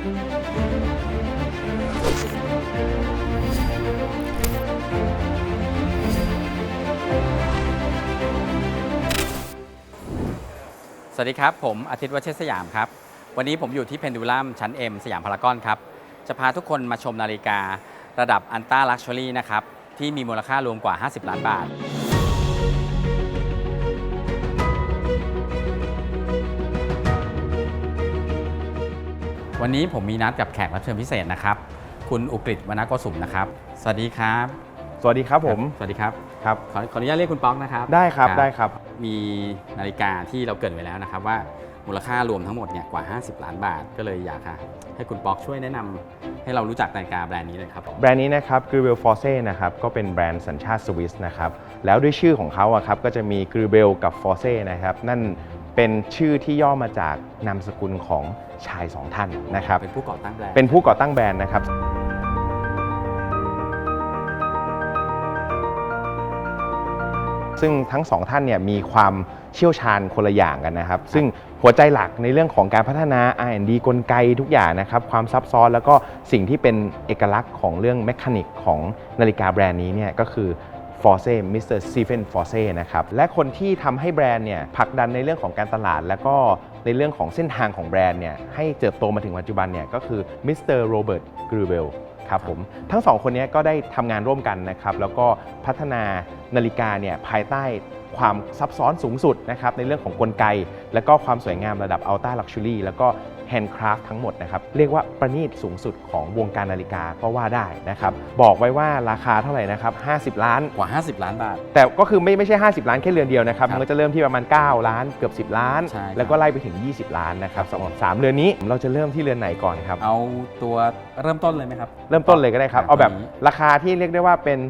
สวัสดีครับ ผมอาทิตย์วัชรสยามครับ วันนี้ผมอยู่ที่เพนดูลัมชั้น M สยามพารากอนครับ จะพาทุกคนมาชมนาฬิการะดับอันต้าลักชัวรี่นะครับ ที่มีมูลค่ารวมกว่า 50 ล้านบาท วันนี้ผมมีนัดกับแขกรับเชิญพิเศษนะครับ คุณอุกฤษวรรณโกสุมนะครับ สวัสดีครับ สวัสดีครับผมสวัสดีครับครับขอขออนุญาตเรียกคุณป๊อกนะครับได้ครับได้ครับ มีนาฬิกาที่เราเกรินไว้แล้วนะครับว่ามูลค่ารวมทั้งหมดเนี่ยกว่า 50 ล้านบาทก็เลยอยากค่ะให้คุณป๊อกช่วยแนะนำให้เรารู้จักนาฬิกาแบรนด์นี้เลยครับ แบรนด์นี้นะครับ g r u b e l Force นะครับก็เป็นแบรนด์สัญชาติสวิสนะครับแล้วด้วยชื่อของเขาอะครับก็จะมี g r u b e l กับ Force นะครับนั่น เป็นชื่อที่ย่อมาจากนามสกุลของชายสองท่านนะครับ เป็นผู้ก่อตั้งแบรนด์เป็นผู้ก่อตั้งแบรนด์นะครับ ซึ่งทั้งสองท่านเนี่ยมีความเชี่ยวชาญคนละอย่างกันนะครับ ซึ่งหัวใจหลักในเรื่องของการพัฒนา R&D กลไกทุกอย่างนะครับ ความซับซ้อนแล้วก็สิ่งที่เป็นเอกลักษณ์ของเรื่องแมคานิกของนาฬิกาแบรนด์นี้เนี่ยก็คือ ฟอร์เซ่มิสเตอร์ซีเฟนฟอร์เซ่นะครับและคนที่ทำให้แบรนด์เนี่ยผลักดันในเรื่องของการตลาด แล้วก็ในเรื่องของเส้นทางของแบรนด์เนี่ยให้เติบโตมาถึงปัจจุบันเนี่ยก็คือมิสเตอร์โรเบิร์ตกรูเบลครับผมทั้งสองคนเนี้ก็ได้ทำงานร่วมกันนะครับแล้วก็พัฒนานาฬิกาเนี่ยภายใต้ความซับซ้อนสูงสุดนะครับในเรื่องของกลไก และก็ความสวยงามระดับอัลต้าลักชัวรี่แล้วก็ แฮนด์คราฟทั้งหมดนะครับเรียกว่าประณีตสูงสุดของวงการนาฬิกาก็ว่าได้นะครับบอกไว้ว่าราคาเท่าไหร่นะครับ50 ล้าน กว่า 50 ล้านบาท แต่ก็คือไม่ไม่ใช่ 50 ล้านแค่เรือนเดียวนะครับครับมันก็จะเริ่มที่ประมาณ 9 ล้านเกือบ 10 ล้าน ใช่ครับ แล้วก็ไล่ไปถึง 20 ล้านนะครับสำหรับ3เรือนนี้เราจะเริ่มที่เรือนไหนก่อนครับ เอาตัวเริ่มต้นเลยไหมครับ เริ่มต้นเลยก็ได้ครับครับเอาแบบตอนนี้ราคาที่เรียกได้ว่าเป็น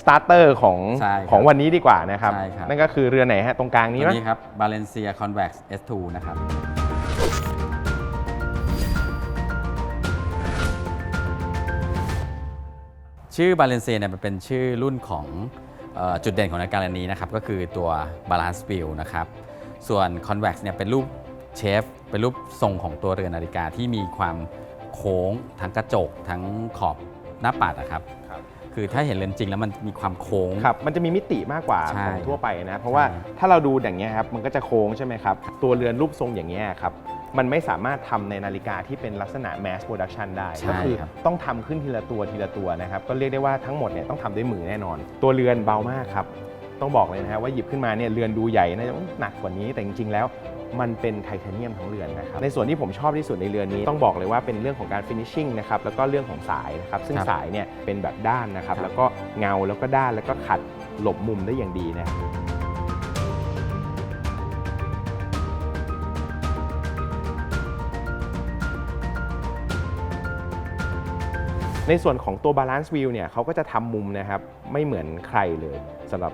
สตาร์เตอร์ของใช่ครับของวันนี้ดีกว่านะครับ ใช่ครับ นั่นก็คือเรือนไหนฮะตรงกลางนี้ตัวมั้ยนี้ครับ Balencia Convex S2 นะครับ ชื่อ Balencia เนี่ยมันเป็นชื่อรุ่นของเออจุดเด่นของนาฬิกาเรือนนี้นะครับ ก็คือตัว Balance Wheel นะครับ ส่วน Convex เนี่ยเป็นรูปเชฟ เป็นรูปทรงของตัวเรือนนาฬิกาที่มีความโค้ง ทั้งกระจก ทั้งขอบหน้าปัดนะครับครับคือถ้าเห็นเรือนจริงแล้วมันมีความโค้ง ครับ มันจะมีมิติมากกว่าใช่ของทั่วไปนะ เพราะว่าใช่ถ้าเราดูอย่างเงี้ยครับ มันก็จะโค้งใช่ไหมครับ ตัวเรือนรูปทรงอย่างเงี้ยครับ มันไม่สามารถทำในนาฬิกาที่เป็นลักษณะ mass production ได้ใช่ก็คือครับต้องทำขึ้นทีละตัวทีละตัวนะครับ ก็เรียกได้ว่าทั้งหมดเนี่ยต้องทำด้วยมือแน่นอน ตัวเรือนเบามากครับ ต้องบอกเลยนะฮะว่าหยิบขึ้นมาเนี่ยเรือนดูใหญ่น่าจะหนักกว่านี้แต่จริงๆแล้วมันเป็นไทเทเนียมทั้งเรือนนะครับ ในส่วนที่ผมชอบที่สุดในเรือนนี้ต้องบอกเลยว่าเป็นเรื่องของการฟินิชชิ่งนะครับแล้วก็เรื่องของสายนะครับซึ่งครับสายเนี่ยเป็นแบบด้านนะครับครับ แล้วก็เงาแล้วก็ด้านแล้วก็ขัดหลบมุมได้อย่างดีนะครับ ในส่วนของตัว Balance Wheel เนี่ยเขาก็จะทำมุมนะครับไม่เหมือนใครเลยสำหรับ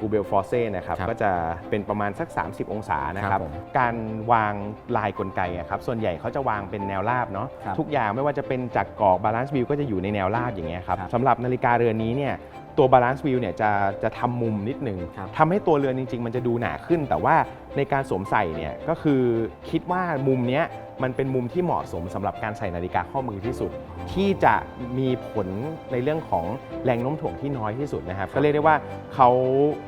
g o o g l e Force นะครับครับก็จะเป็นประมาณสัก 30 องศานะคครัรับบผมการวางลายกลไกอะครับส่วนใหญ่เขาจะวางเป็นแนวราบเนาะครับทุกอย่างไม่ว่าจะเป็นจากกรอก Balance Wheel ก็จะอยู่ในแนวราบอย่างเงี้ยครับครับสำหรับนาฬิกาเรือนนี้เนี่ยตัว Balance Wheel เนี่ยจะจะทำมุมนิดนึงครับ ทำให้ตัวเรือนจริง ๆ มันจะดูหนาขึ้น แต่ว่าในการสวมใส่เนี่ยก็คือคิดว่ามุมเนี้ย มันเป็นมุมที่เหมาะสมสำหรับการใส่นาฬิกาข้อมือที่สุด ที่จะมีผลในเรื่องของแรงโน้มถ่วงที่น้อยที่สุดนะครับ ก็เรียกได้ว่าเขา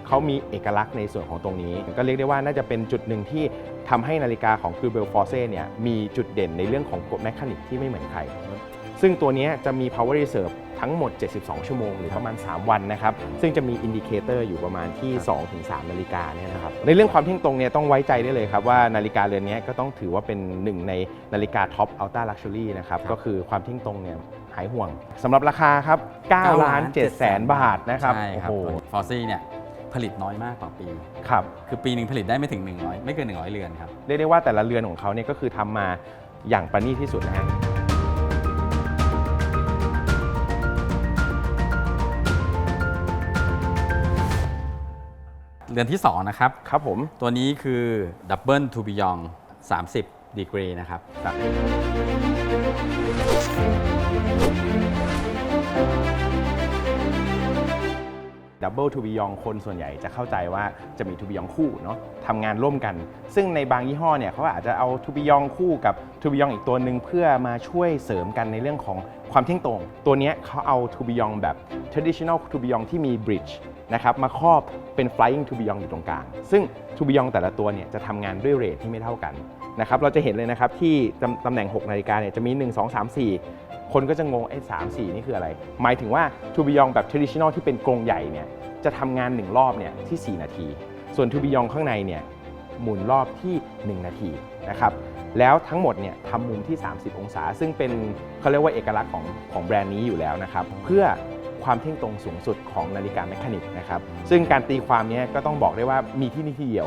เขามีเอกลักษณ์ในส่วนของตรงนี้ ก็เรียกได้ว่าน่าจะเป็นจุดหนึ่งที่ทำให้นาฬิกาของคือเบลฟอร์เซ่เนี่ยมีจุดเด่นในเรื่องของกฎแมคานิกที่ไม่เหมือนใคร ซึ่งตัวนี้จะมี power reserve ทั้งหมด 72 ชั่วโมง หรือประมาณ 3 วันนะครับ ซึ่งจะมีอินดิเคเตอร์อยู่ประมาณที่ 2-3 นาฬิกาเนี่ยนะครับ ในเรื่องความเที่ยงตรงเนี่ยต้องไว้ใจได้เลยครับ ว่านาฬิกาเรือนนี้ก็ต้องถือว่าเป็นหนึ่งในนาฬิกาท็อปอัลต้าลักชัวรี่นะครับครับก็คือความเที่ยงตรงเนี่ยหายห่วงสำหรับราคาครับ9ล้าน7แสนบาทนะครับใช่ครับโอ้โหฟอร์ซี่เนี่ยผลิตน้อยมากต่อปี ครับ คือปีหนึ่งผลิตได้ไม่ถึง 100 ไม่เกิน 100 เรือนครับ เรียกได้ว่าแต่ละเรือนของเขาเนี่ยก็คือทำมาอย่างประณีตที่สุดนะฮะ เรือนที่ 2 นะครับ ครับผม ตัวนี้คือ Double to Beyond 30 degree นะครับดัดับเบิลทูบิยองคนส่วนใหญ่จะเข้าใจว่าจะมีทูบิยองคู่เนาะทำงานร่วมกัน ซึ่งในบางยี่ห้อเนี่ยเขาอาจจะเอาทูบิยองคู่กับทูบิยองอีกตัวหนึ่งเพื่อมาช่วยเสริมกันในเรื่องของความเที่ยงตรง ตัวเนี้ยเขาเอาทูบิยองแบบ traditional ทูบิยองที่มี bridge นะครับมาครอบเป็น flying ทูบิยองอยู่ตรงกลาง ซึ่งทูบิยองแต่ละตัวเนี่ยจะทำงานด้วยเรทที่ไม่เท่ากันนะครับเราจะเห็นเลยนะครับที่ตำตำแหน่ง 6 นาฬิกาเนี่ยจะมี 1 2 3 4 คนก็จะงงไอ้สามสี่นี่คืออะไร หมายถึงว่าทูบิยองแบบ traditional ที่เป็นกรงใหญ่เนี่ยจะทำงาน 1 รอบเนี่ยที่ 4 นาที ส่วนทูบิยองข้างในเนี่ยหมุนรอบที่ 1 นาทีนะครับแล้วทั้งหมดเนี่ยทำมุมที่ 30 องศา ซึ่งเป็นเขาเรียกว่าเอกลักษณ์ของของแบรนด์นี้อยู่แล้วนะครับเพื่อ ความเที่ยงตรงสูงสุดของนาฬิกาแมคานิกนะครับซึ่งการตีความนี้ก็ต้องบอกได้ว่ามีที่นี่ที่เดียว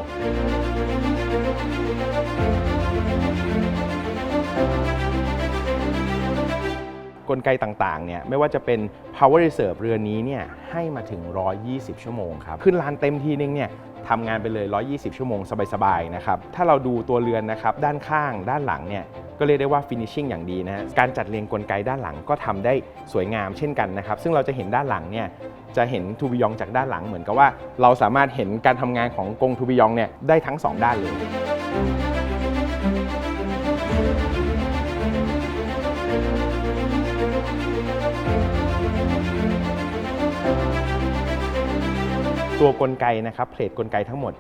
กลไกต่างๆเนี่ยไม่ว่าจะเป็น power reserve เรือนนี้เนี่ยให้มาถึง 120 ชั่วโมงครับ ขึ้นลานเต็มทีนึงเนี่ยทำงานไปเลย 120 ชั่วโมง สบายๆนะครับ ถ้าเราดูตัวเรือนนะครับด้านข้างด้านหลังเนี่ยก็เรียกได้ว่า finishing อย่างดีนะการจัดเรียงกลไกด้านหลังก็ทำได้สวยงามเช่นกันนะครับ ซึ่งเราจะเห็นด้านหลังเนี่ยจะเห็นทูบิยองจากด้านหลังเหมือนกับว่า เราสามารถเห็นการทำงานของกงทูบิยองเนี่ยได้ทั้งสองด้านเลย ตัวกลไกนะครับเพลทกลไกทั้งหมด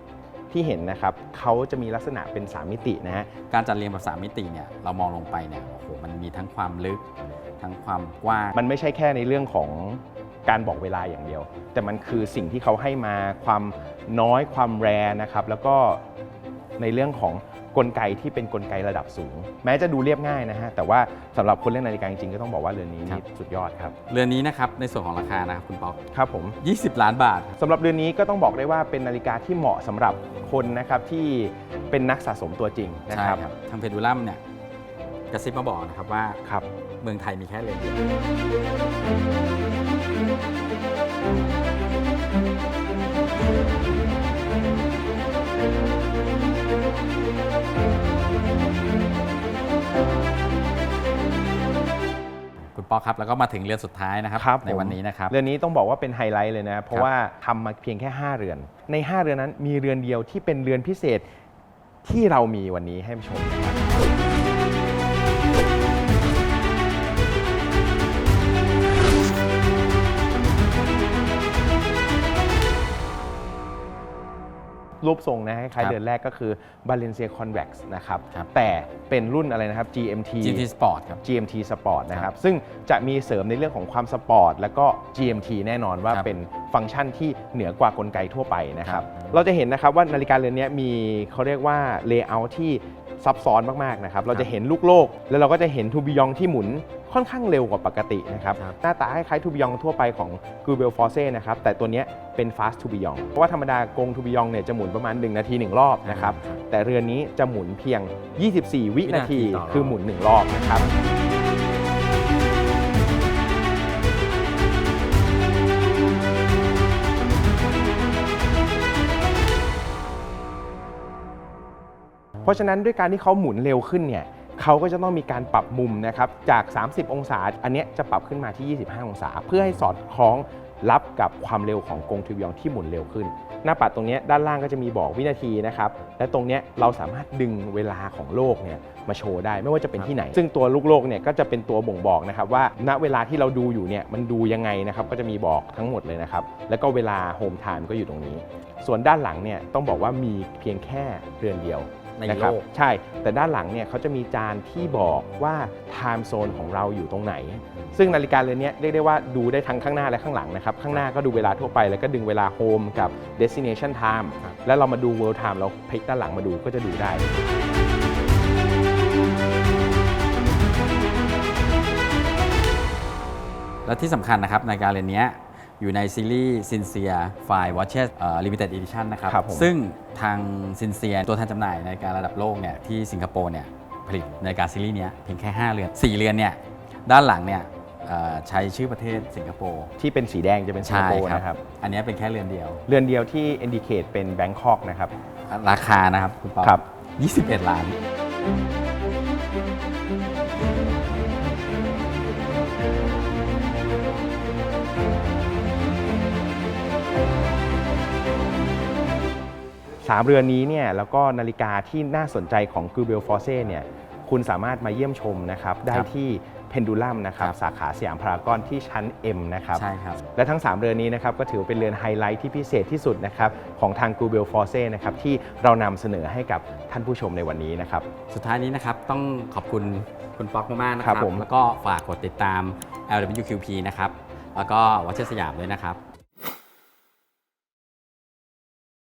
ที่เห็นนะครับเขาจะมีลักษณะเป็น3มิตินะฮะการจัดเรียงแบบ3มิติเนี่ยเรามองลงไปเนี่ยโอ้โหมันมีทั้งความลึก ทั้งความกว้างมันไม่ใช่แค่ในเรื่องของการบอกเวลาอย่างเดียว แต่มันคือสิ่งที่เขาให้มาความน้อยความแรนะครับแล้วก็ในเรื่องของ กลไกที่เป็นกลไกระดับสูง แม้จะดูเรียบง่ายนะฮะแต่ว่าสำหรับคนเล่นนาฬิกาจริงๆก็ต้องบอกว่าเรือนนี้ครันี่บสุดยอดครับเรือนนี้นะครับในส่วนของราคานะครับคุณป๊อกครับผม 20 ล้านบาทสำหรับเรือนนี้ก็ต้องบอกได้ว่าเป็นนาฬิกาที่เหมาะสำหรับคนนะครับที่เป็นนักสะสมตัวจริงนะใช่ครับครับทางเพดูลัมเนี่ยกระซิบมาบอกนะครับว่าครับเมืองไทยมีแค่เรือนเดียว ป๊อกครับแล้วก็มาถึงเรือนสุดท้ายนะครับครับในผมวันนี้นะครับ เรือนนี้ต้องบอกว่าเป็นไฮไลท์เลยนะ เพราะครับว่าทำมาเพียงแค่ 5 เรือน ใน 5 เรือนนั้นมีเรือนเดียวที่เป็นเรือนพิเศษที่เรามีวันนี้ให้ชมนะครับ รูปทรงนะคล้ายครัๆบเรือนแรกก็คือ Balenciaga Convex นะครับ ครับ แต่เป็นรุ่นอะไรนะครับ GMT GT Sport ครับ GMT Sport นะครับ ซึ่งจะมีเสริมในเรื่องของความสปอร์ต แล้วก็ GMT แน่นอนว่าครับ เป็น ฟังก์ชันที่เหนือกว่ากลไกทั่วไปนะครับครับเราจะเห็นนะครับว่านาฬิกาเรือนนี้มีเขาเรียกว่า Layout ที่ซับซ้อนมากๆนะครับเราจะเห็นลูกโลก แล้วเราก็จะเห็นทูบิยองที่หมุนค่อนข้างเร็วกว่าปกตินะครับครับหน้าตาคล้ายๆทูบิยองทั่วไปของ g u b e l f o r c e นะครับแต่ตัวเนี้ยเป็น Fast ทูบิยองเพราะว่าธรรมดากงทูบิยองเนี่ยจะหมุนประมาณ 1 นาที 1 รอบนะครับแต่เรือนนี้จะหมุนเพียง 24 วินาทีวินาทีต่อรอบคือหมุน 1 รอบนะครับ เพราะฉะนั้นด้วยการที่เขาหมุนเร็วขึ้นเนี่ยเขาก็จะต้องมีการปรับมุมนะครับจาก 30 องศา อันเนี้ยจะปรับขึ้นมาที่ 25 องศา เพื่อให้สอดคล้องรับกับความเร็วของกงทูบิยองที่หมุนเร็วขึ้น หน้าปัดตรงเนี้ยด้านล่างก็จะมีบอกวินาทีนะครับและตรงเนี้ยเราสามารถดึงเวลาของโลกเนี่ยมาโชว์ได้ไม่ว่าจะเป็นที่ไหน ซึ่งตัวลูกโลกเนี่ยก็จะเป็นตัวบ่งบอกนะครับว่าณเวลาที่เราดูอยู่เนี่ยมันดูยังไงนะครับก็จะมีบอกทั้งหมดเลยนะครับแล้วก็เวลาโฮมไทม์ก็อยู่ตรงนี้ ส่วนด้านหลังเนี่ยต้องบอกว่ามีเพียงแค่เรือนเดียว ในนะคโลรับกใช่ แต่ด้านหลังเนี่ยเขาจะมีจานที่บอกว่า time zone ของเราอยู่ตรงไหน ซึ่งนาฬิกาเรือนเนี้ยเรียกได้ว่าดูได้ทั้งข้างหน้าและข้างหลังนะครับ ข้างหน้าก็ดูเวลาทั่วไปแล้วก็ดึงเวลา home กับ destination time ครับแล้วเรามาดู world time เราพลิกด้านหลังมาดูก็จะดูได้และที่สำคัญนะครับในการเรียนเนี้ย อยู่ในซีรีส์ Sincere Fine Watches เอ่อ Limited Edition นะครับครับผม ซึ่งทาง Sincere ตัวแทนจำหน่ายในการระดับโลกเนี่ยที่สิงคโปร์เนี่ยผลิตในการซีรีส์เนี้ยเพียงแค่ 5 เรือน 4 เรือนเนี่ยด้านหลังเนี่ยเอ่อใช้ชื่อประเทศสิงคโปร์ที่เป็นสีแดงจะเป็นสิงคโปร์นะครับ อันเนี้ยเป็นแค่เรือนเดียว เรือนเดียวที่ indicate เป็น Bangkok นะครับ ราคานะครับ คุณป๊อปครับ 21 ล้านเสามเรือนนี้เนี่ยแล้วก็นาฬิกาที่น่าสนใจของ g u b e l f o r c e เนี่ยคุณสามารถมาเยี่ยมชมนะครับได้ครับที่เพนดูลัมนะครับครับสาขาสยามพารากอนที่ชั้น M นะครับใช่ครับและทั้ง 3 เรือนนี้นะครับก็ถือว่าเป็นเรือนไฮไลท์ที่พิเศษที่สุดนะครับของทาง g u b e l f o r c e นะครับที่เรานำเสนอให้กับท่านผู้ชมในวันนี้นะครับสุดท้ายนี้นะครับต้องขอบคุณคุณป๊อกมากๆนะคครัรับบผมแล้วก็ฝากกดติดตาม LWQP นะครับแล้วก็วัชสยามด้วยนะครับ